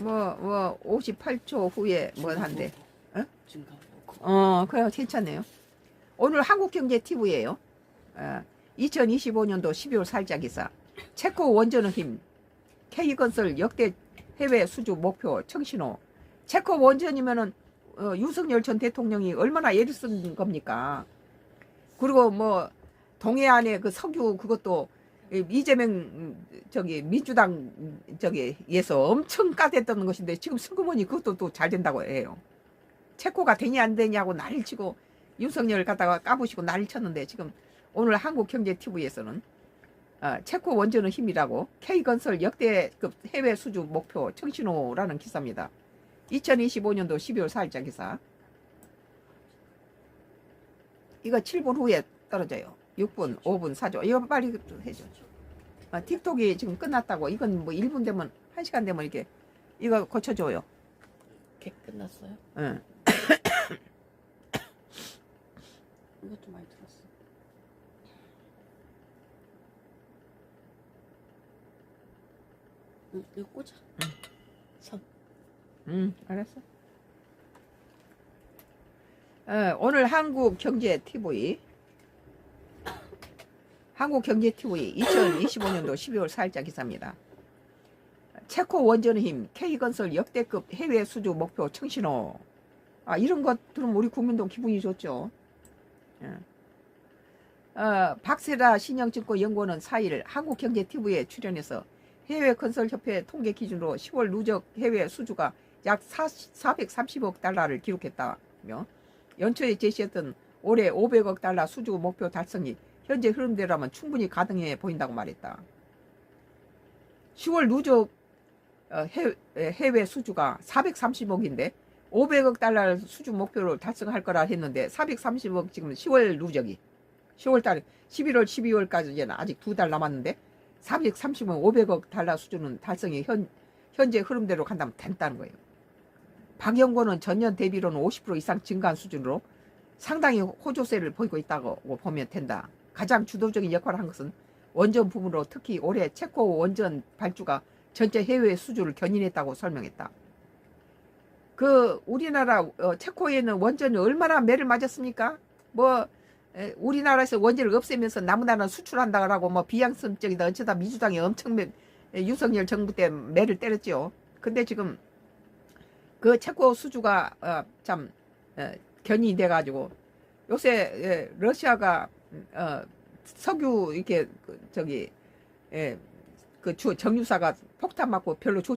뭐, 뭐, 58초 후에 뭐 한대. 어? 지금 가고. 어, 그래, 괜찮네요. 오늘 한국경제TV예요. 어, 2025년도 12월 살짝 기사. 체코 원전의 힘. K건설 역대 해외 수주 목표 청신호. 체코 원전이면은 어, 윤석열 전 대통령이 얼마나 애를 쓴 겁니까? 그리고 뭐 동해안에 그 석유 그것도 이- 이재명 음, 저기 민주당 음, 저기 에서 엄청 까댔던 것인데 지금 슬그머니 그것도 또 잘 된다고 해요. 체코가 되냐 안 되냐고 난리를 치고 윤석열 갖다가 까부시고 난리를 쳤는데 지금 오늘 한국경제TV에서는 어, 체코 원전의 힘이라고 K건설 역대급 해외 수주 목표 청신호라는 기사입니다. 2025년도 12월 4일자 기사. 이거 7분 후에 떨어져요. 6분, 5분, 4조. 이거 빨리 좀 해줘. 어, 틱톡이 지금 끝났다고. 이건 뭐 1분 되면, 1시간 되면 이렇게, 이거 고쳐줘요. 이렇게 끝났어요? 응. 이것도 많이 들었어. 응, 이거 꽂아. 선. 응, 알았어. 어, 오늘 한국 경제TV 한국경제TV 2025년도 12월 4일자 기사입니다. 체코 원전의 힘 K건설 역대급 해외 수주 목표 청신호 아 이런 것 들으면 우리 국민도 기분이 좋죠. 예. 어, 박세라 신영증권 연구원은 4일 한국경제TV에 출연해서 해외 건설협회 통계 기준으로 10월 누적 해외 수주가 약 430억 달러를 기록했다며 연초에 제시했던 올해 500억 달러 수주 목표 달성이 현재 흐름대로라면 충분히 가능해 보인다고 말했다. 10월 누적 어, 해- 해외 수주가 430억인데 500억 달러 수주 목표를 달성할 거라 했는데 430억 지금 10월 누적이 10월 달에 11월 12월까지 이제 아직 두 달 남았는데 430억 500억 달러 수준은 달성이 현, 현재 흐름대로 간다면 된다는 거예요. 박영권은 전년 대비로는 50% 이상 증가한 수준으로 상당히 호조세를 보이고 있다고 보면 된다. 가장 주도적인 역할을 한 것은 원전 부문으로 특히 올해 체코 원전 발주가 전체 해외 수주를 견인했다고 설명했다. 그 우리나라 어, 체코에는 원전이 얼마나 매를 맞았습니까? 뭐 에, 우리나라에서 원전을 없애면서 남나라는 수출한다라고 뭐 비양심적이다 어쩌다 민주당이 엄청 매, 에, 윤석열 정부 때 매를 때렸죠. 근데 지금 그 체코 수주가 어, 참 어, 견인이 돼가지고 요새 예, 러시아가 어, 석유 이렇게 그, 저기 예, 그 주, 정유사가 폭탄 맞고 별로 좋